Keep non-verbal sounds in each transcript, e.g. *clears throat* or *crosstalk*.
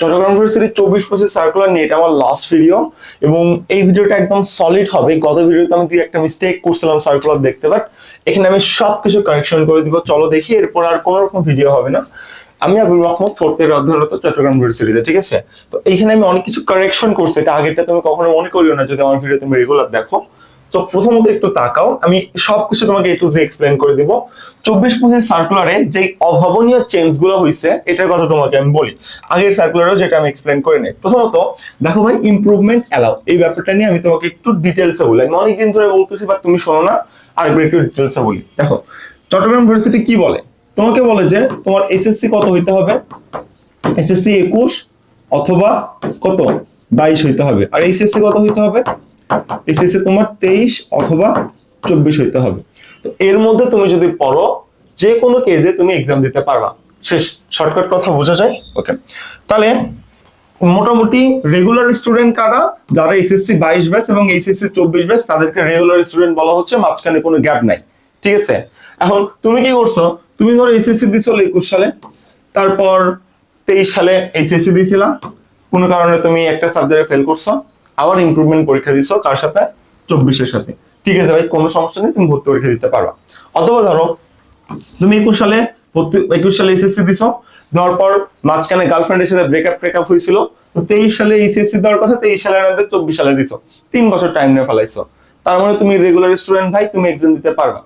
Chittagong university চব্বিশ পঁচিশ circular নিয়ে এটা আমার লাস্ট ভিডিও এবং এই ভিডিওটা একদম সলিড হবে। গত ভিডিওতে আমি দুই একটা মিস্টেক করছিলাম সার্কুলার দেখতে বাট এখানে আমি সব কিছু কারেকশন করে দিব। চলো দেখি, এরপর আর কোনো রকম ভিডিও হবে না। আমি আবুল রহমত ফোর্থ ইয়ার অধ্যয়নরত চট্টগ্রাম ইউনিভার্সিটিতে ঠিক আছে? তো এইখানে আমি অনেক কিছু কারেকশন করছি। এটা আগেরটা তুমি কখনো মনে করিও না যদি আমার ভিডিও তুমি রেগুলার দেখো। তো প্রথমত একটু তাকাও, আমি সবকিছু তোমাকে একটু যে এক্সপ্লেন করে দিব। চব্বিশ পঁচিশ সার্কুলারে যে অভাবনীয় চেঞ্জগুলো হয়েছে এটার কথা তোমাকে আমি বলি। আগের সার্কুলারও যেটা আমি এক্সপ্লেন করে নেই। প্রথমত, দেখো ভাই ইমপ্রুভমেন্ট অ্যালাউ এই ব্যাপারটা নিয়ে আমি তোমাকে একটু ডিটেলসে বলি। আমি অনেকদিন ধরে বলতেছি বা তুমি শোনো না আরেকবার একটু ডিটেলসে বলি। দেখো, চট্টগ্রাম ইউনিভার্সিটি কি বলে? তোমাকে বলে যে তোমার এসএসসি কত হইতে হবে? এসএসসি একুশ অথবা কত? বাইশ হইতে হবে। আর এইচএসসি কত হইতে হবে? এসএসসি তোমার তেইশ অথবা চব্বিশ হইতে হবে। তো এর মধ্যে তুমি যদি পড়ো যে কোনো কেজে তুমি এক্সাম দিতে পারবা। শেষ শর্টকাট কথা বোঝা যায়? ওকে তাহলে মোটামুটি রেগুলার স্টুডেন্ট কারা? যারা এসএসসি বাইশ ব্যাচ এবং এইচএসসি চব্বিশ ব্যাচ তাদেরকে রেগুলার স্টুডেন্ট বলা হচ্ছে, মাঝখানে কোনো গ্যাপ নাই। ঠিক আছে? এখন তুমি কি করছ? তুমি ধরো এসএসসি দিছো একুশ সালে, তারপর তেইশ সালে এইচএসসি দিয়েছিলা কোনো কারণে তুমি একটা সাবজেক্টে ফেল করছ। আবার ইমপ্রুভমেন্ট পরীক্ষা দিছো কার সাথে? চব্বিশের সাথে। ঠিক আছে ভাই, কোনো সমস্যা নেই, তুমি ভর্তি পরীক্ষা দিতে পারবা। অথবা ধরো, তুমি একুশ সালে ভর্তি, একুশ সালে এসএসসি দিছো, দেওয়ার পর মাঝখানে গার্লফ্রেন্ডের সাথে ব্রেকআপ ব্রেকআপ হয়েছিল, তো তেইশ সালে এইচএসসি দেওয়ার কথা, তেইশ সালের মধ্যে চব্বিশ সালে দিছো। তিন বছর টাইম নিয়ে ফেলাইছো। তার মানে তুমি রেগুলার স্টুডেন্ট ভাই, তুমি এক্সাম দিতে পারবা।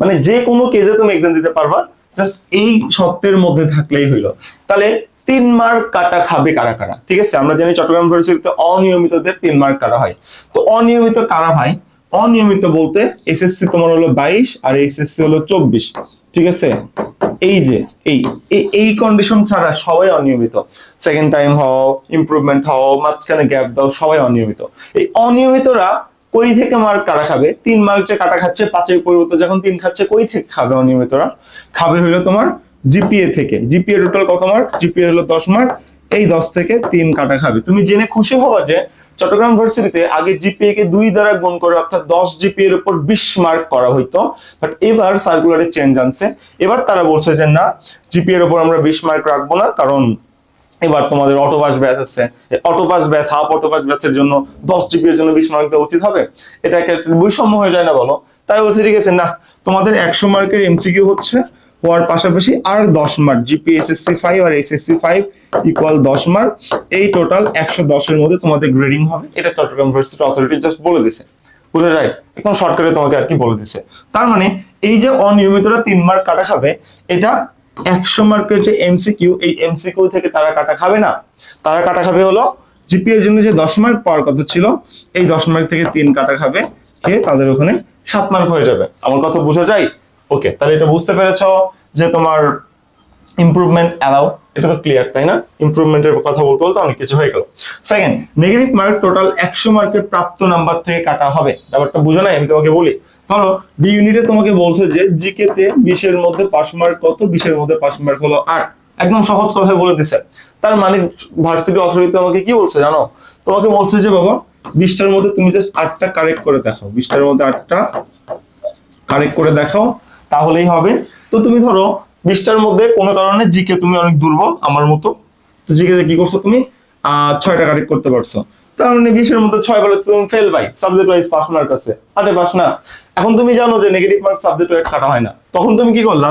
মানে যে কোনো কেজে তুমি এক্সাম দিতে পারবা জাস্ট এই সপ্তাহের মধ্যে থাকলেই হইল। তাহলে তিন মার্ক কাটা খাবে কারা কারা? ঠিক আছে, আমরা জানি চট্টগ্রাম ইউনিভার্সিটিতে অনিয়মিতদের তিন মার্ক কাটা হয়। তো অনিয়মিত কারা ভাই অনিয়মিত বলতে এসএসসি তোমার হলো বাইশ আর এইচএসসি হলো চব্বিশ। ঠিক আছে? এই যে, এই, এই- এই কন্ডিশন ছাড়া সবাই অনিয়মিত। সেকেন্ড টাইম হও ইমপ্রুভমেন্ট হও, মাঝখানে গ্যাপ দাও, সবাই অনিয়মিত। এই অনিয়মিতরা কই থেকে মার্ক কাটা খাবে? তিন মার্ক যে কাটা খাচ্ছে, পাঁচের পরিবর্তে যখন তিন খাচ্ছে, কই থেকে খাবে অনিয়মিতরা? খাবে হইল তোমার জিপিএ থেকে। জিপিএ টোটাল কত মার্ক? জিপিএ হলো দশ মার্ক। এই দশ থেকে তিন কাটা খাবে। তুমি জেনে খুশি হবা যে চট্টগ্রাম ভার্সিটিতে আগে জিপিএ কে দুই দ্বারা গুণ করে, অর্থাৎ দশ জিপিএ এর উপর বিশ মার্ক করা হইতো। বাট এবার সার্কুলারে চেঞ্জ আনছে। এবার তারা বলছে যে, না, জিপিএ এর উপর আমরা বিশ মার্ক রাখব না। কারণ এবার তোমাদের অটোবাস ব্যাচ আছে। অটোবাস ব্যাচ হাফ অটোবাস ব্যাচের জন্য দশ জিপি এর জন্য বিশ মার্ক দেওয়া উচিত হবে। এটা একটা বৈষম্য হয়ে যায় না বলো? তাই বলছে, ঠিক আছে, না। তোমাদের একশো মার্কের এমসিকিউ হচ্ছে। হওয়ার পাশাপাশি আর দশ মার্ক জিপি এসএসসি ফাইভ আর এসএসসি ফাইভ ইকুয়াল দশ মার্ক এই টোটাল একশো দশের মধ্যে তোমাদের গ্রেডিং হবে। এটা চট্টগ্রাম ইউনিভার্সিটি অথরিটি জাস্ট বলে দিছে। বুঝে যায় একদম শর্টকাটে তোমাকে আর কি বলে দিছে। তার মানে এই যে অনিয়মিতরা তিন মার্ক কাটা খাবে, এটা একশো মার্কের যে এমসিকিউ এই এমসিকিউ থেকে তারা কাটা খাবে না। তারা কাটা খাবে হলো জিপি এর জন্য যে দশ মার্ক পাওয়ার কথা ছিল, এই দশ মার্ক থেকে তিন কাটা খাবে, খেয়ে তাদের ওখানে সাত মার্ক হয়ে যাবে। আমার কথা বোঝা যায়? ওকে তাহলে এটা বুঝতে পেরেছ যে তোমার ইম্প্রুভমেন্ট অ্যালাউ এটা তো ক্লিয়ার তাই না? ইমপ্রুভমেন্টের কথা বলতে বলতে অনেক কিছু হয়ে গেল। সেকেন্ড নেগেটিভ মার্ক টোটাল একশো মার্কের প্রাপ্ত নাম্বার থেকে কাটা হবে। ব্যাপারটা বুঝো নাই, আমি তোমাকে বলি। ধরো ডি ইউনিটে তোমাকে বলছে যে জিকে তে বিশের মধ্যে পাস মার্ক কত? বিশের মধ্যে পাস মার্ক হলো আট। একদম সহজ কথায় বলে দিছে। তার মানে ভার্সিটি অথরিটি তোমাকে কি বলছে জানো? তোমাকে বলছে যে বাবা, বিশটার মধ্যে তুমি জাস্ট আটটা কারেক্ট করে দেখাও। বিশটার মধ্যে আটটা কারেক্ট করে দেখাও। তাহলেই হবে। তো তুমি ধরো বিশটার মধ্যে কোনো কারণে জিকে তুমি অনেক দুর্বল আমার মতো। তো জিকে কি করছ তুমি? ছয়টা কারেক্ট করতে পারছ। তার মানে বিশের মধ্যে ছয় বলে তুমি fail by subject wise pass mark আছে। আটে পাস না। এখন তুমি জানো যে নেগেটিভ মার্ক সাবজেক্ট ওয়াইজ কাটা হয় না। তখন তুমি কি করলা?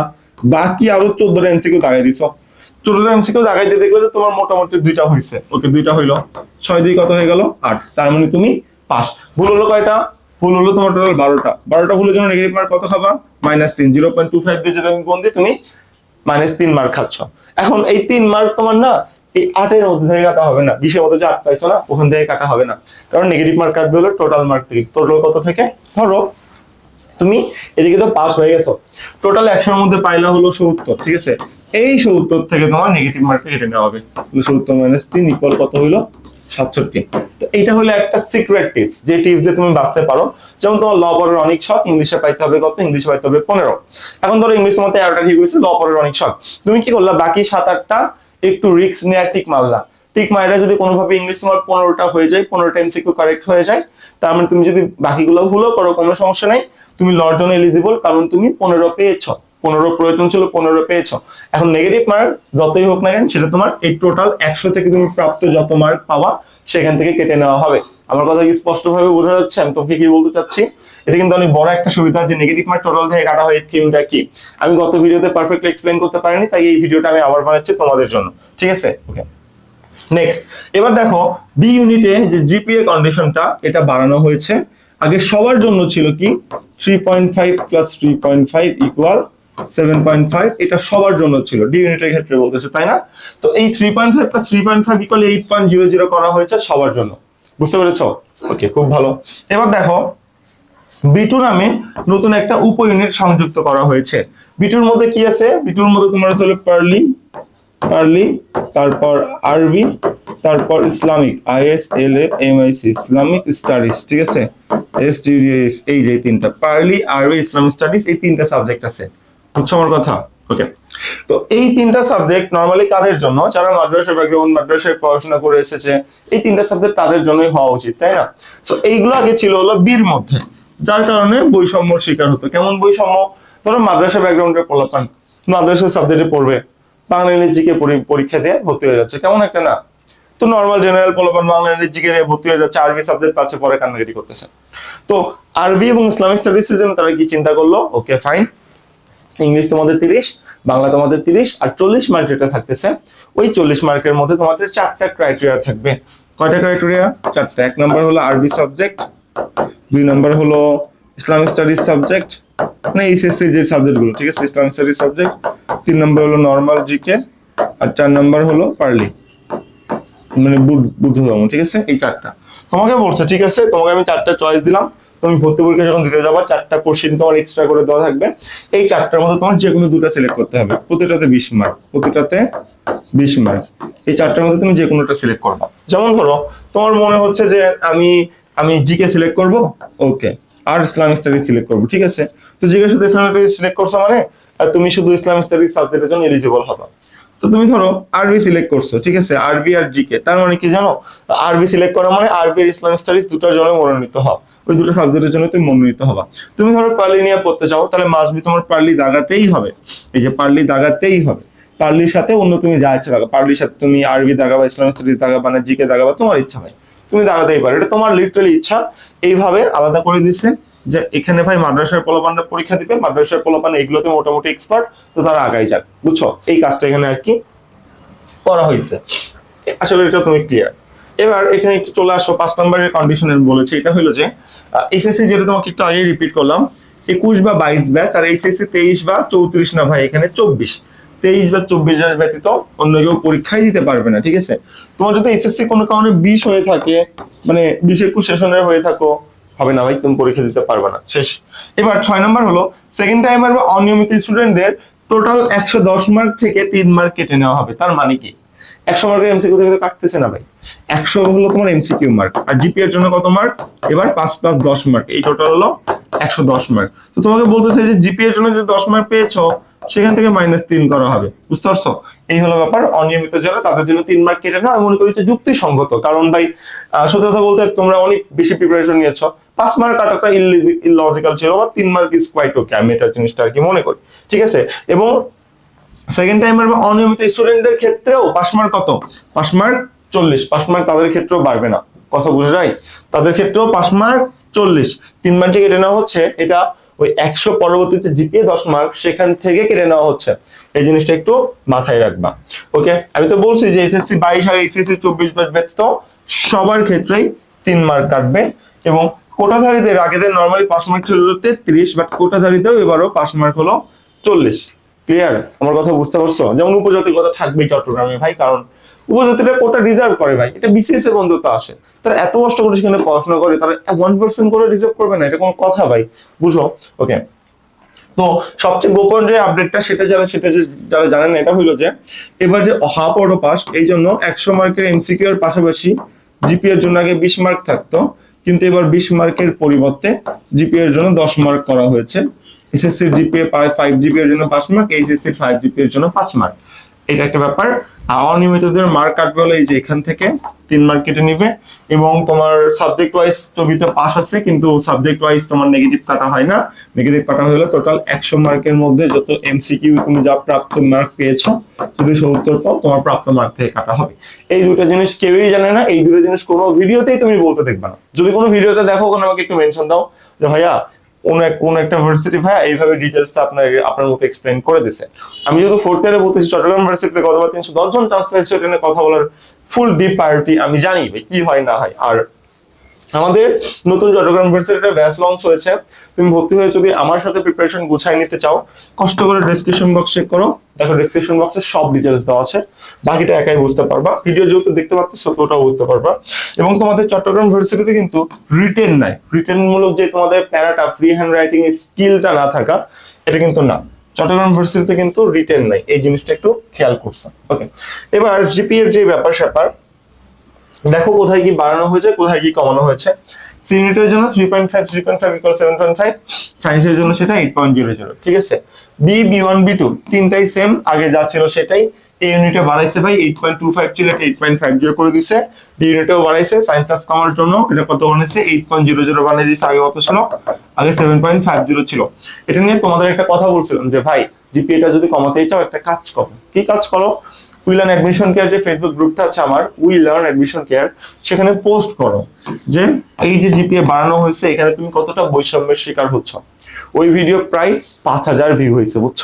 বাকি আরও চোদ্দটা এমসিকিউ দাগাই দিছো। চোদ্দটা এমসিকিউ দাগাই দিয়ে দেখলে যে তোমার মোটামুটি দুইটা হয়েছে ওকে, দুইটা হইল। ছয় দুই কত হয়ে গেল? আট। তার মানে তুমি পাস। ভুল হলো কয়টা? ভুল হলো তোমার টোটাল বারোটা। বারোটা ভুলের জন্য নেগেটিভ মার্ক কত খাবা? মাইনাস তিন জিরো পয়েন্ট টু ফাইভ দিয়ে যদি কোন দিই, তুমি মাইনাস তিন মার্ক খাচ্ছ। এখন এই তিন মার্ক তোমার না, এই আটের মধ্যে থেকে কাটা হবে না। বিশের মধ্যে যে আট পাইছো না, ওখান থেকে কাটা হবে না। কারণ নেগেটিভ মার্ক কাটবে হলো টোটাল মার্ক থেকে। টোটাল কত থেকে? ধরো, তুমি এদিকে তো পাস হয়ে গেছো। টোটাল একশোর মধ্যে পাইলা হলো সত্তর, ঠিক আছে? এই সত্তর থেকে তোমার নেগেটিভ মার্কটা কেটে নেওয়া হবে। সত্তর মাইনাস তিন ইকুয়াল কত হইল? সাতষট্টি। তো এটা হলো একটা সিক্রেট টিপস যে টিপস দিয়ে তুমি বাঁচতে পারো। যেমন তোমার ল পড়ার অনেক শখ ইংলিশে পাইতে হবে কত ইংলিশে পাইতে হবে পনেরো। এখন ধরো ইংলিশ তোমার তেরোটা ঠিক হয়েছে ল পড়ার অনেক শখ। তুমি কি করলা, বাকি সাত আটটা একটু রিস্ক নেওয়ার টিক মারলা। টিক মাইরা যদি কোনোভাবে ইংলিশ তোমার পনেরোটা হয়ে যায়, পনেরোটা এমসিকিউ কারেক্ট হয়ে যায়, তার মানে তুমি যদি বাকিগুলো ভুলও করো, কোনো সমস্যা নেই, তুমি লর এলিজিবল কারণ তুমি পনেরো পেয়েছ। পনেরো প্রয়োজন ছিল, পনেরো পেয়েছ। এখন নেগেটিভ মার্ক যতই হোক না কেন, সেটা তোমার এই টোটাল একশো থেকে তুমি প্রাপ্ত যত মার্ক পাওয়া সেখান থেকে কেটে নেওয়া হবে। আমার কথা কি স্পষ্টভাবে বোঝা যাচ্ছে? আমি তোমাকে কি বলতে চাচ্ছি? এটা কিন্তু অনেক বড় একটা সুবিধা যে নেগেটিভ মার্ক টোটাল থেকে কাটা হয় থিমটা কি। আমি গত ভিডিওতে পারফেক্টলি এক্সপ্লেন করতে পারিনি, তাই এই ভিডিওটা আমি আবার বানাচ্ছি তোমাদের জন্য। ঠিক আছে? ওকে নেক্সট এবার দেখো বি ইউনিটে যে জিপিএ কন্ডিশনটা এটা বাড়ানো হয়েছে। আগে সবার জন্য ছিল কি three point five plus three point five equal seven point five এটা সবার জন্য ছিল ডি ইউনিটের ক্ষেত্রে বলতেছে, তাই না? তো এই three point five plus three point five equal eight point zero zero করা হয়েছে সবার জন্য। বুঝতে পেরেছ? ওকে খুব ভালো। এবার দেখো বিটু নামে নতুন একটা উপ ইউনিট সংযুক্ত করা হয়েছে। বিটুর মধ্যে কি আছে? বিটুর মধ্যে তোমার আছে হলো পার্লি পার্লি, তারপর আরবি তারপর Islamic IS L M I C Islamic studies ঠিক আছে? এস এই যে তিনটা। পার্লি আরবি ইসলামিক স্টাডিজ এই তিনটা সাবজেক্ট আছে। বুঝছ আমার কথা? ওকে তো এই তিনটা সাবজেক্ট নর্মালি কাদের জন্য? যারা মাদ্রাসা ব্যাকগ্রাউন্ড মাদ্রাসায় পড়াশোনা করে এসেছে, এই তিনটা সাবজেক্ট তাদের জন্যই হওয়া উচিত, তাই না? তো এইগুলো আগে ছিল হলো বীর মধ্যে, যার কারণে বৈষম্যর শিকার হতো। কেমন বৈষম্য? ধরো মাদ্রাসা ব্যাকগ্রাউন্ডের পোলাপান মাদ্রাসা সাবজেক্টে পড়বে, বাংলা ইংরেজিকে পরীক্ষা দিয়ে ভর্তি হয়ে যাচ্ছে, কেমন একটা না? তো নর্মাল জেনারেল পোলাপান বাংলা ইংরেজিকে দিয়ে ভর্তি হয়ে যাচ্ছে, আরবি সাবজেক্ট পাচ্ছে পরে কান্নাকাটি করতেছে। তো আরবি এবং ইসলামিক স্টাডিজের জন্য তারা কি চিন্তা করল? ওকে ফাইন ইংলিশ তোমাদের তিরিশ, বাংলা তোমাদের তিরিশ, আর চল্লিশ মার্ক যেটা থাকতেছে, ওই চল্লিশ মার্কের মধ্যে তোমাদের চারটা ক্রাইটেরিয়া থাকবে। কয়টা ক্রাইটেরিয়া চারটা। এক নম্বর হলো আরবি সাবজেক্ট দুই নম্বর হলো ইসলামিক স্টাডিজ সাবজেক্ট মানে এইচএসসি যে সাবজেক্টগুলো ঠিক আছে? ইসলামিক স্টাডিজ সাবজেক্ট তিন নম্বর হলো নর্মাল জিকে আর চার নম্বর হলো পার্লি মানে বুদ্ধ ধর্ম, ঠিক আছে? এই চারটা। তোমাকে বলছে, ঠিক আছে? তোমাকে আমি চারটা চয়েস দিলাম। তুমি ভর্তি পরীক্ষা যখন দিতে যাবা, চারটা কোশ্চেন তোমার এক্সট্রা করে দেওয়া থাকবে। এই চারটার মধ্যে তোমার যে কোনো দুটো সিলেক্ট করতে হবে। প্রতিটাতে বিশ মার্ক প্রতিটাতে বিশ মার্ক এই চারটার মধ্যে তুমি যে কোনোটা সিলেক্ট করবা যেমন ধরো, তোমার মনে হচ্ছে যে আমি আমি জিকে সিলেক্ট করব? ওকে আর ইসলামিক স্টাডিজ সিলেক্ট করব, ঠিক আছে? তো জিকে শুধু ইসলামিক স্টাডিজ সিলেক্ট করছ মানে তুমি শুধু ইসলামিক স্টাডিজ সাবজেক্টের জন্য এলিজিবল হবা। তো তুমি ধরো আরবি সিলেক্ট করছ, ঠিক আছে? আরবি আর জিকে তার মানে কি জানো? আরবি সিলেক্ট করা মানে আরবি আর ইসলামিক স্টাডিজ দুটোর জন্য মনোনীত হও। ওই দুটো সাবজেক্টের জন্য তুমি মনোনীত হবা। তুমি ধরো পার্লি নিয়ে পড়তে চাও, তাহলে মাসবি তোমার পার্লি দাগাতেই হবে। এই যে পার্লি দাগাতেই হবে। পার্লির সাথে অন্য তুমি যা ইচ্ছা দাগা পার্লির সাথে তুমি আরবি দাগাবা ইসলামিক স্টাডিজ দাগাবা, না জিকে দাগাবা, তোমার ইচ্ছা ভাই। তুমি দাগাতেই পারো। এটা তোমার লিটারালি ইচ্ছা। এইভাবে আলাদা করে দিছে যে এখানে ভাই মাদ্রাসার পোলাপানরা পরীক্ষা দিবে। মাদ্রাসার পোলাপান এগুলোতে মোটামুটি এক্সপার্ট তো তারা আগাই যাক। বুঝছ? এই কাজটা এখানে আর কি করা হয়েছে। আসলে এটা তুমি ক্লিয়ার এবার এখানে একটু চলে আসো পাঁচ নম্বরের কন্ডিশনের বলেছে, এটা হলো যে এসএসসি যেটা তোমাকে একটু আগে রিপিট করলাম, একুশ বা বাইশ ব্যাচ, আর এইচএসসি তেইশ বা চৌত্রিশ না ভাই, এখানে চব্বিশ। তেইশ বা চব্বিশ ব্যাচ ব্যতীত অন্য কেউ পরীক্ষাই দিতে পারবে না, ঠিক আছে? তোমার যদি এইচএসসি কোনো কারণে বিশ হয়ে থাকে মানে বিশ একুশ সেশনের হয়ে থাকো, হবে না ভাই, তুমি পরীক্ষা দিতে পারবে না, শেষ। এবার ছয় নম্বর হলো সেকেন্ড টাইমার বা অনিয়মিত স্টুডেন্টদের টোটাল একশো দশ মার্ক থেকে তিন মার্ক কেটে নেওয়া হবে, তার মানে কি? একশো মার্কের এমসিকিউ থেকে কাটতেছে না ভাই। একশো হলো তোমার এমসিকিউ মার্ক আর জিপি এর জন্য কত মার্ক এবার পাঁচ প্লাস দশ মার্ক এই টোটাল হলো একশো দশ মার্ক তো তোমাকে বলতেছে যে জিপি এর জন্য যে দশ মার্ক পেয়েছ, সেখান থেকে মাইনাস তিন করা হবে, বুঝতে পারছ? এই হলো ব্যাপার, অনিয়মিত যারা, তাদের জন্য তিন মার্ক কেটে নাও। আমি মনে করি যে যুক্তিসঙ্গত, কারণ ভাই সত্যি কথা বলতে তোমরা অনেক বেশি প্রিপারেশন নিয়েছো। পাঁচ মার্ক কাটাটা ইললজিক্যাল ছিল বা তিন মার্ক ইজ কোয়াইট ওকে আমি এটা জিনিসটা আর কি মনে করি। ঠিক আছে? এবং সেকেন্ড টাইমার বা অনিয়মিত স্টুডেন্টদের ক্ষেত্রেও পাস মার্ক কত? পাস মার্ক চল্লিশ। পাস মার্ক তাদের ক্ষেত্রেও বাড়বে না। কথা বুঝরাই তাদের ক্ষেত্রেও পাস মার্ক চল্লিশ। তিন মার্কে কেটে নেওয়া হচ্ছে, এটা ওই একশো পরবর্তীতে জিপিএ দশ মার্ক সেখান থেকে কেটে নেওয়া হচ্ছে। এই জিনিসটা একটু মাথায় রাখবা। ওকে আমি তো বলছি যে এসএসসি বাইশ আর এসএসসি চব্বিশ ব্যাচ ব্যতীত সবার ক্ষেত্রেই তিন মার্ক কাটবে এবং কোটাধারীদের আগেদের নর্মালি পাস মার্ক ছিল তেত্রিশ বাট কোটাধারীতেও এবারও পাস মার্ক হলো চল্লিশ। ক্লিয়ার আমার কথা বুঝতে পারছ? যেমন উপজাতির কথা থাকবেই চট্টগ্রামে ভাই, কারণ উপজাতিরা কোটা রিজার্ভ করে ভাই। এটা বিসিএস এর বন্ধুত্ব আসে। তারা এত কষ্ট করে সেখানে পড়াশোনা করে, তারা ওয়ান পার্সেন্ট করে রিজার্ভ করবে না, এটা কোনো কথা ভাই। বুঝলো ওকে তো সবচেয়ে গোপন যে আপডেটটা সেটা যারা সেটা যারা জানেন না, এটা হইল যে, এবার যে হাফ পাস এই জন্য একশো মার্কের এমসিকিউ এর পাশাপাশি জিপি এর জন্য আগে বিশ মার্ক থাকতো। কিন্তু এবার বিশ মার্কের পরিবর্তে জিপি এর জন্য দশ মার্ক করা হয়েছে। এসএসসির জিপিএ পায় ফাইভ জিপি এর জন্য পাঁচ মার্ক এইচএসসির ফাইভ জিপি এর জন্য পাঁচ মার্ক এটা একটা ব্যাপার। অনিয়মিতদের মার্ক কাটবে হলো এই যে এখান থেকে তিন মার্ক কেটে নিবে। এবং তোমার সাবজেক্ট ওয়াইজ ছবিতে পাস আছে, কিন্তু সাবজেক্ট ওয়াইজ তোমার নেগেটিভ কাটা হয় না। নেগেটিভ কাটা হলো টোটাল একশো মার্কের মধ্যে যত এমসিকিউ তুমি যা প্রাপ্ত মার্ক পেয়েছ, যদি সত্তর পাও, তোমার প্রাপ্ত মার্ক থেকে কাটা হবে। এই দুটো জিনিস কেউই জানে না, এই দুটো জিনিস কোনো ভিডিওতেই তুমি বলতে দেখবে না। যদি কোনো ভিডিওতে দেখো, ওখানে আমাকে একটু মেনশন দাও যে, ভাইয়া কোন এক কোন একটা ভার্সিটি ভাইয়া এইভাবে ডিটেলস আপনার আপনার মতো এক্সপ্লেন করে দিছে। আমি যেহেতু ফোর্থ ইয়ারে বলতেছি, চট্টগ্রাম ভার্সিটিতে গতবার তিনশো দশ জন চান্স পেয়েছে, এটা কথা বলার ফুল ডিপ পার্টি আমি জানি ভাই, কি হয় না হয়। আর আমাদের নতুন চট্টগ্রাম ভার্সিটিতে ব্যাচ লঞ্চ হয়েছে। তুমি ভর্তি হয়ে যদি আমার সাথে প্রিপারেশন গুছাই নিতে চাও, কষ্ট করে ডেসক্রিপশন বক্স চেক করো। দেখো ডেসক্রিপশন বক্সে সব ডিটেলস দেওয়া আছে। বাকিটা একাই বুঝতে পারবা। ভিডিও যেহেতু দেখতে পাচ্ছ, ওটাও বুঝতে পারবা। এবং তোমাদের চট্টগ্রাম ভার্সিটিতে কিন্তু রিটেন নাই। রিটেন মূলক যে তোমাদের প্যারাটা ফ্রি হ্যান্ড রাইটিং স্কিলটা না থাকা, এটা কিন্তু না। চট্টগ্রাম ভার্সিটিতে কিন্তু রিটেন নাই। এই জিনিসটা একটু খেয়াল করছে। ওকে এবার জিপি এর যে ব্যাপার স্যাপার দেখো কোথায় কি বাড়ানো হয়েছে, কোথায় কি কমানো হয়েছে। সি ইউনিটের জন্য three point five three point five equal seven point five সায়েন্সের জন্য সেটা এইট পয়েন্ট জিরো জিরো ঠিক আছে? B B one B two তিনটাই সেম আগে যা ছিল সেটাই। এই ইউনিটে বাড়াইছে ভাই এইট পয়েন্ট টু ফাইভ ছিল এইট পয়েন্ট ফাইভ জিরো করে দিছে। ডি ইউনিটেও বাড়াইছে সায়েন্স ক্লাস কমার জন্য এটা কত বানিয়েছে? এইট পয়েন্ট জিরো জিরো বানিয়ে দিয়েছে আগে কত ছিল? আগে সেভেন পয়েন্ট ফাইভ জিরো ছিল। এটা নিয়ে তোমাদের একটা কথা বলছিলাম যে ভাই জিপিএটা যদি কমাতেই চাও, একটা কাজ করো। কি কাজ করো? উই লার্ন অ্যাডমিশন কেয়ার যে ফেসবুক গ্রুপটা আছে আমার, উই লার্ন অ্যাডমিশন কেয়ার, সেখানে পোস্ট করো যে এই যে জিপিএ বাড়ানো হয়েছে, এখানে তুমি কতটা বৈষম্যের শিকার হচ্ছ। ওই ভিডিও প্রায় পাঁচ হাজার ভিউ হয়েছে, বুঝছ?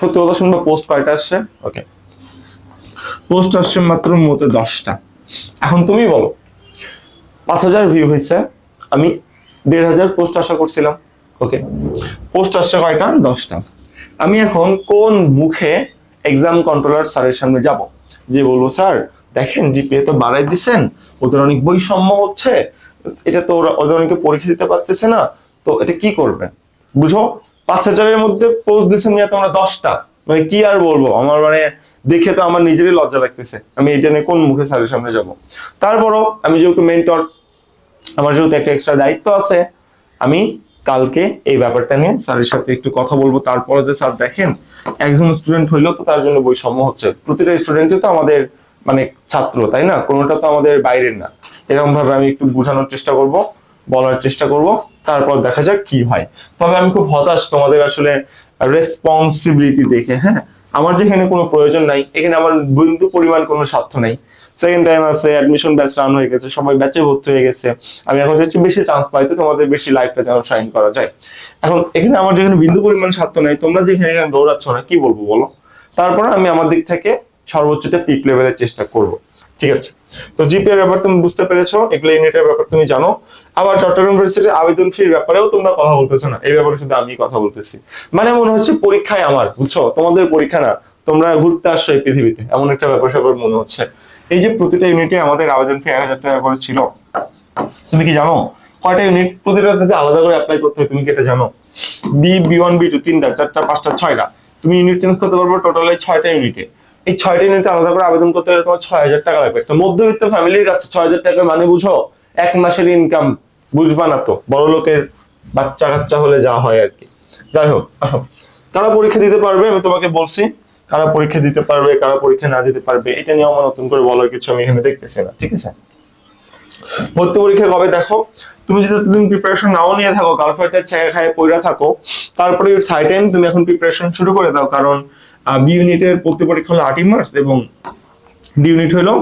সত্যি কথা শুনব, পোস্ট কয়টা আসছে? ওকে পোস্ট আসছে মাত্র মতো দশটা। এখন তুমি বলো, পাঁচ হাজার ভিউ হয়েছে, আমি দেড় হাজার পোস্ট আশা করছিলাম। ওকে পোস্ট আসছে কয়টা? দশটা। আমি এখন কোন মুখে এক্সাম কন্ট্রোলার স্যারের সামনে যাব। যে বলব, স্যার, দেখেন জিপিএ তো বাড়াই দিচ্ছেন ওদের অনেক বৈষম্য হচ্ছে, এটা তো ওরা, ওদের অনেকে পরীক্ষা দিতে পারতেছে না, তো এটা কি করবেন? বুঝো? পাঁচ হাজারের মধ্যে পোস্ট দিচ্ছেন নিয়ে তোমরা দশটা। মানে কি আর বলব? আমার মানে দেখে তো আমার নিজেরই লজ্জা লাগতেছে। আমি এটা নিয়ে কোন মুখে স্যারের সামনে যাব? তারপরও আমি যেহেতু মেন্টর আমার যেহেতু একটা এক্সট্রা দায়িত্ব আছে, আমি কালকে এই ব্যাপারটা নিয়ে স্যারের সাথে একটু কথা বলব। তারপরে যে স্যার দেখেন, একজন স্টুডেন্ট হইলেও তো তার জন্য বৈষম্য হচ্ছে। প্রতিটা স্টুডেন্টই তো আমাদের মানে ছাত্র, তাই না? কোনোটা তো আমাদের বাইরের না। এরকম ভাবে আমি একটু বোঝানোর চেষ্টা করব, বলার চেষ্টা করব, তারপর দেখা যাক কি হয়। তবে আমি খুব হতাশ তোমাদের আসলে রেসপন্সিবিলিটি দেখে হ্যাঁ? আমার যেখানে কোনো প্রয়োজন নাই, এখানে আমার বিন্দু পরিমাণ কোনো স্বার্থ নাই। সেকেন্ড টাইম আছে অ্যাডমিশন ব্যাচ রান হয়ে গেছে, সবাই ব্যাচে ভর্তি হয়ে গেছে। আমি এখন চাচ্ছি বেশি চান্স পাইতে, তোমাদের বেশি লাইফটা যেন শাইন করা যায়। এখন এখানে আমার যেখানে বিন্দু পরিমাণ স্বার্থ নাই, তোমরা যেখানে দৌড়াচ্ছ না, কি বলব বলো? তারপরে আমি আমার দিক থেকে সর্বোচ্চটা পিক লেভেলের চেষ্টা করব। ঠিক আছে? তো ব্যাপার তুমি বুঝতে পেরেছ, এগুলো ইউনিটের ব্যাপার তুমি জানো। আবার চট্টগ্রাম ইউনিভার্সিটির আবেদন ফির ব্যাপারেও তোমরা কথা বলতেছো না, এই ব্যাপারে শুধু আমি কথা বলতেছি। মানে মনে হচ্ছে পরীক্ষায় আমার, বুঝছ? তোমাদের পরীক্ষা না, তোমরা ঘুরতে আসছো এই পৃথিবীতে, এমন একটা ব্যাপার স্যাপার মনে হচ্ছে। এই যে প্রতিটা ইউনিটে আমাদের আবেদন ফি এক হাজার টাকা করে ছিল, তুমি কি জানো? কয়টা ইউনিট প্রতিটাতে আলাদা করে অ্যাপ্লাই করতে হয়, তুমি কি এটা জানো? B B one B two তিনটা, চারটা, পাঁচটা, ছয়টা। তুমি ইউনিট চেঞ্জ করতে পারবে টোটাল এই ছয়টা ইউনিটে এই ছয়টা ইউনিটে আলাদা করে আবেদন করতে গেলে তোমার ছয় হাজার টাকা লাগবে। একটা মধ্যবিত্ত ফ্যামিলির কাছে ছয় হাজার টাকার মানে বুঝো, এক মাসের ইনকাম বুঝবা না তো, বড় লোকের বাচ্চা কাচ্চা হলে যা হয় আর কি। যাই হোক, আসো। কারা পরীক্ষা দিতে পারবে আমি তোমাকে বলছি? কারা পরীক্ষা দিতে পারবে, কারা পরীক্ষা না দিতে পারবে, এটা নিয়ে আমার নতুন করে বলার কিছু আমি এখানে দেখতেছি না, ঠিক আছে? ভর্তি পরীক্ষা কবে দেখো? তুমি যদি এতদিন প্রিপারেশন নাও নিয়ে থাকো গার্লফ্রেন্ডের ছায়া খায় পড়া থাকো, তারপরে সাই টাইম তুমি এখন প্রিপারেশন শুরু করে দাও, কারণ বি ইউনিটের ভর্তি পরীক্ষা হলো আটই মার্চ এবং ইউনিট হলো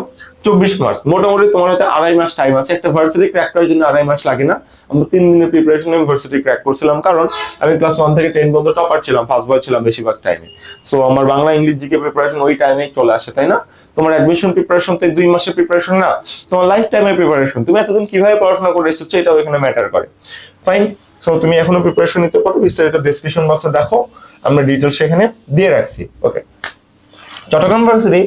চব্বিশ মার্চ। মোটামুটি তোমার হাতে আড়াই মাস টাইম আছে। একটা ভার্সিটি ক্র্যাক করার জন্য আড়াই মাস লাগে না। আমরা তিন দিনের প্রিপারেশন আমি ভার্সিটি ক্র্যাক করছিলাম। কারণ আমি ক্লাস ওয়ান থেকে টেন পর্যন্ত টপার ছিলাম। ফার্স্ট বয় ছিলাম বেশিরভাগ টাইমে সো আমার বাংলা ইংলিশ জিকে প্রিপারেশন ওই টাইমে চলে আসে, তাই না? তোমার অ্যাডমিশন প্রিপারেশন তো দুই মাসের প্রিপারেশন না। তোমার লাইফ টাইমের প্রিপারেশন তুমি এতদিন কীভাবে পড়াশোনা করে এসেছ এটাও এখানে ম্যাটার করে। ফাইন সো তুমি এখনও প্রিপারেশন নিতে পারো। বিস্তারিত ডিসক্রিপশন বক্সে দেখো। আমরা ডিটেলস সেখানে দিয়ে রাখছি। ওকে চট্টগ্রাম ইউনিভার্সিটি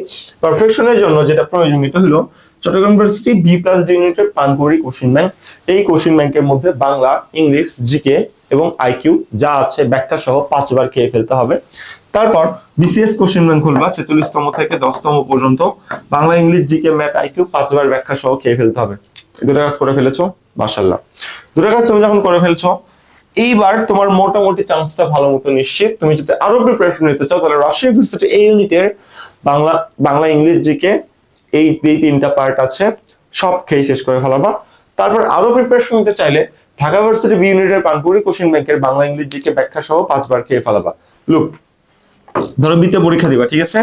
পারফেকশনের জন্য যেটা প্রয়োজন এটা হলো, Chittagong varsity B plus D ইউনিটের পানপুরি কোশ্চিন ব্যাংক এই কোশ্চিন ব্যাংকের মধ্যে বাংলা, ইংলিশ জিকে এবং আইকিউ যা আছে ব্যাখ্যা সহ পাঁচবার খেয়ে ফেলতে হবে। তারপর বিসিএস কোশ্চিন ব্যাংক খুলবা, ছেচল্লিশতম থেকে দশতম পর্যন্ত। Bangla, English GK math IQ পাঁচবার ব্যাখ্যা সহ খেয়ে ফেলতে হবে। দুটো কাজ করে ফেলেছো মাসাল্লাহ দুটো কাজ তুমি যখন করে ফেলছো, এইবার তোমার মোটামুটি চান্সটা ভালো মতো নিশ্চিত। তুমি যদি আরও প্রিপারেশন নিতে চাও, তাহলে রাজশাহী ইউনিভার্সিটি এই ইউনিটের বাংলা বাংলা ইংলিশ জিকে এই এই তিনটা পার্ট আছে। সব খেয়ে শেষ করে ফেলাবা। তারপর আরও প্রিপারেশন নিতে চাইলে ঢাকা ভার্সিটি বি ইউনিটের পানপুরি কোশ্চেন ব্যাংকের বাংলা ইংলিশ জিকে ব্যাখ্যা সহ পাঁচবার খেয়ে ফেলাবা। লুক ধরো বিতে পরীক্ষা দিবা, ঠিক আছে?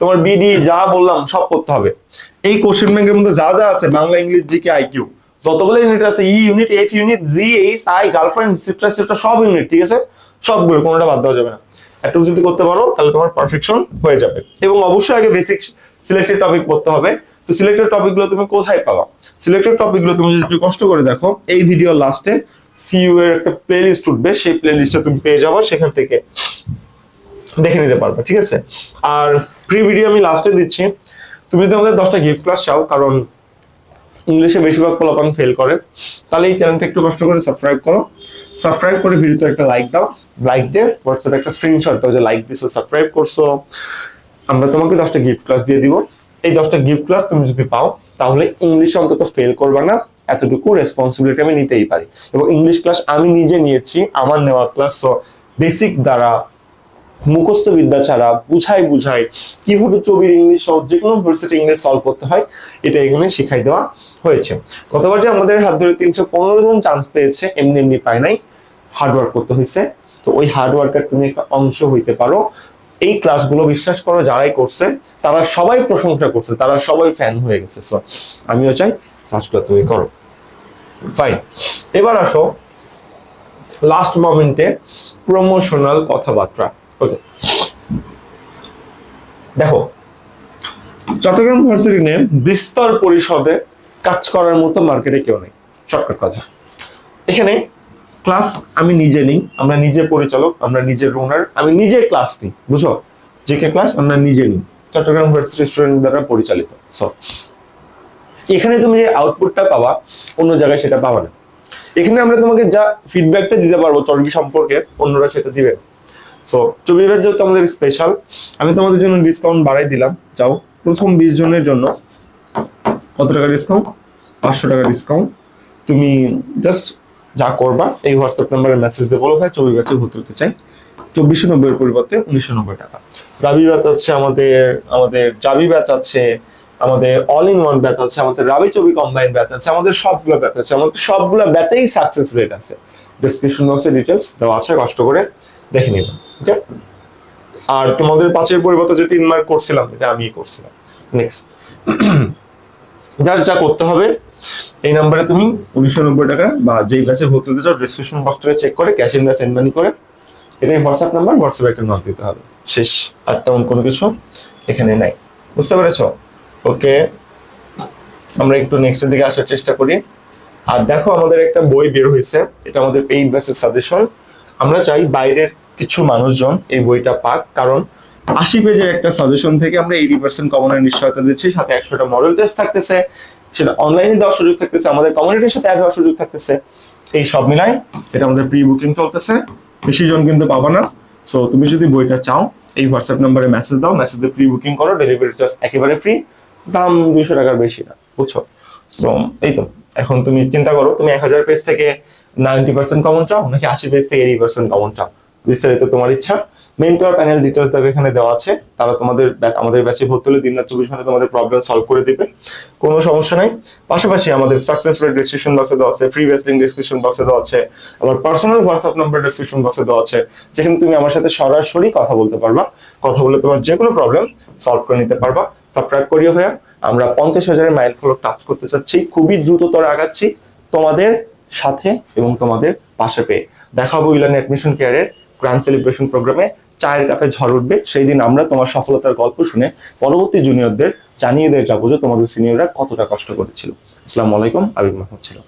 তোমার বিডি যা বললাম সব করতে হবে। এই কোশ্চেন ব্যাংকের মধ্যে যা যা আছে, বাংলা ইংলিশ জিকে আইকিউ যতগুলো ইউনিট আছে E unit F unit G H I girlfriend সিট্রা সিট্রা সব ইউনিট ঠিক আছে? সবগুলো, কোনোটা বাদ দেওয়া যাবে না। একটু যদি করতে পারো, তাহলে তোমার পারফেকশন হয়ে যাবে। এবং অবশ্যই আগে বেসিক সিলেক্টেড টপিক পড়তে হবে। তো সিলেক্টেড টপিকগুলো তুমি কোথায় পাবা? সিলেক্টেড টপিকগুলো তুমি যদি কষ্ট করে দেখো, এই ভিডিও লাস্টে সিইউ এর একটা প্লেলিস্ট উঠবে, সেই প্লেলিস্টে তুমি পেয়ে যাবে, সেখান থেকে দেখে নিতে পারবে, ঠিক আছে? আর প্রি ভিডিও আমি লাস্টে দিচ্ছি। তুমি যদি আমাদের দশটা গিফট ক্লাস চাও, কারণ ইংলিশে বেশিরভাগ পোলাপান ফেল করে। তাহলে এই চ্যানেলটা একটু কষ্ট করে সাবস্ক্রাইব করো। সাবস্ক্রাইব করে ভিডিওতে একটা লাইক দাও। লাইক দিয়ে হোয়াটসঅ্যাপে একটা স্ক্রিনশট দাও যে লাইক দিছো সাবস্ক্রাইব করছ। আমরা তোমাকে দশটা গিফট ক্লাস দিয়ে দিব। এই দশটা গিফট ক্লাস তুমি যদি পাও, তাহলে ইংলিশে অন্তত ফেল করবে না। এতটুকু রেসপন্সিবিলিটি আমি নিতেই পারি। এবং ইংলিশ ক্লাস আমি নিজে নিয়েছি, আমার নেওয়া ক্লাস সো বেসিক দ্বারা মুখস্থ বিদ্যা ছাড়া বুঝাই বুঝাই কীভাবে ছবির ইংলিশ সহ যে কোনো ভার্সিটি ইংলিশ সলভ করতে হয়, এটা এখানে শিখাই দেওয়া হয়েছে। গতবার যে আমাদের হাত ধরে তিনশো পনেরো জন চান্স পেয়েছে, এমনি এমনি পায় নাই হার্ডওয়ার্ক করতে হয়েছে তো ওই হার্ডওয়ার্কের তুমি একটা অংশ হইতে পারো। এই ক্লাসগুলো বিশ্বাস করো যারাই করছে, তারা সবাই প্রশংসা করছে, তারা সবাই ফ্যান হয়ে গেছে। সো আমিও চাই ক্লাসগুলো তুমি করো। ফাইন এবার আসো লাস্ট মোমেন্টে প্রমোশনাল কথাবার্তা। ওকে দেখো, চট্টগ্রাম ভার্সিটি নিয়ে বিস্তর পরিষদে কাজ করার মতো মার্কেটে কেউ নেই। শর্টকাট কথা। এখানে ক্লাস আমি নিজে নিই, আমরা নিজে পরিচালক, আমরা নিজে রোনার আমি নিজে ক্লাস নিই বুঝো যে কে ক্লাস আমরা নিজে নিই। চট্টগ্রাম ভার্সিটি স্টুডেন্ট দ্বারা পরিচালিত। সো এখানে তুমি যে আউটপুটটা পাবা, অন্য জায়গায় সেটা পাবা না। এখানে আমরা তোমাকে যা ফিডব্যাকটা দিতে পারব, চর্বি সম্পর্কে, অন্যরা সেটা দিবে সো চব্বিশ ব্যাচ যেহেতু আমাদের স্পেশাল আমি তোমাদের জন্য ডিসকাউন্ট বাড়াই দিলাম। যাও, প্রথম বিশ জনের জন্য কত টাকা ডিসকাউন্ট পাঁচশো টাকা ডিসকাউন্ট তুমি জাস্ট যা করবা, এই হোয়াটসঅ্যাপ নাম্বারে মেসেজ দিয়ে বলো ভাই চব্বিশ ব্যাচে ভর্তি হতে চাই চব্বিশশো নব্বইয়ের পরিবর্তে উনিশশো নব্বই টাকা। রাবি ব্যাচ আছে আমাদের আমাদের জাবি ব্যাচ আছে, আমাদের অল ইন ওয়ান ব্যাচ আছে, আমাদের রাবি চবি কম্বাইন ব্যাচ আছে, আমাদের সবগুলো ব্যাচ আছে, আমাদের সবগুলো ব্যাচেই সাকসেস রেট আছে। ডিসক্রিপশন বক্সে ডিটেলস দেওয়া আছে, কষ্ট করে। দেখে নিবেন ওকে আর তোমাদের পাঁচের পরিবর্তে যে তিন মার্ক করছিলাম, এটা আমি করছিলাম। নেক্সট জাস্ট *clears throat* যা করতে হবে, এই নাম্বারে তুমি উনিশশো নব্বই টাকা বা যেই ব্যাচে ভর্তি হতে চাও ডিসক্রিপশন বক্সটা চেক করে ক্যাশ ইন সেন্ড মানি করে, এটাই হোয়াটসঅ্যাপ নাম্বার হোয়াটসঅ্যাপে একটা নক দিতে হবে। শেষ, আর তেমন কোনো কিছু এখানে নাই। বুঝতে পেরেছ? ওকে আমরা একটু নেক্সটের দিকে আসার চেষ্টা করি। আর দেখো, আমাদের একটা বই বের হয়েছে, এটা আমাদের পেইড ব্যাচের সাজেশন আমরা চাই বাইরের কিছু মানুষজন এই বইটা পাক। কারণ আশি পেজের একটা সাজেশন থেকে আমরা এইটি পার্সেন্ট কমনের নিশ্চয়তা দিচ্ছি, সাথে একশোটা মডেল টেস্ট থাকতেছে, সেটা অনলাইনে দেওয়ার সুযোগ থাকতেছে, আমাদের কমিউনিটির সাথে অ্যাড হওয়ার সুযোগ থাকতেছে। এই সব মিলাই এটা আমাদের প্রি বুকিং চলতেছে। বেশি জন কিন্তু পাবা না। সো তুমি যদি বইটা চাও, এই হোয়াটসঅ্যাপ নাম্বারে মেসেজ দাও মেসেজ দিয়ে প্রি বুকিং করো ডেলিভারি চার্জ একেবারে ফ্রি দাম দুইশো টাকার বেশি না, বুঝছ? সো এই তো। এখন তুমি চিন্তা করো, তুমি এক হাজার পেজ থেকে নাইনটি পার্সেন্ট কমন চাও, নাকি আশি পেজ থেকে এইটি পার্সেন্ট কমন চাও? বিস্তারিত তোমার ইচ্ছা। মেন্টর প্যানেল ডিটেলস দেখো এখানে দেওয়া আছে। তারা তোমাদের আমাদের ব্যাচে ভর্তি হলে দিন রাত চব্বিশ ঘণ্টা তোমাদের প্রবলেম সলভ করে দিবে। কোনো সমস্যা নাই। পাশাপাশি আমাদের সাকসেস রেট ডিসক্রিপশন বক্সে দেওয়া আছে ফ্রি ওয়েস্টিং ডিসক্রিপশন বক্সে দেওয়া আছে, আমার পার্সোনাল হোয়াটসঅ্যাপ নাম্বার ডিসক্রিপশন বক্সে দেওয়া আছে, যেখানে তুমি আমার সাথে সরাসরি কথা বলতে পারবা। কথা বলে তোমার যে কোনো প্রবলেম সলভ করে নিতে পারবা। সাবস্ক্রাইব করিও ভাইয়া। আমরা পঞ্চাশ হাজারের মাইল ফলক টাচ করতে চাচ্ছি। খুবই দ্রুততর আগাচ্ছি তোমাদের সাথে এবং তোমাদের পাশে পেয়ে। দেখাবো ইলান অ্যাডমিশন কেয়ারের গ্র্যান্ড সেলিব্রেশন প্রোগ্রামে চায়ের কাপে ঝড় উঠবে। সেই দিন আমরা তোমার সফলতার গল্প শুনে পরবর্তী জুনিয়রদের জানিয়ে দিয়ে যাব যে তোমাদের সিনিয়ররা কতটা কষ্ট করেছিল। আসসালামু আলাইকুম, আবির মাহমুদ ছিল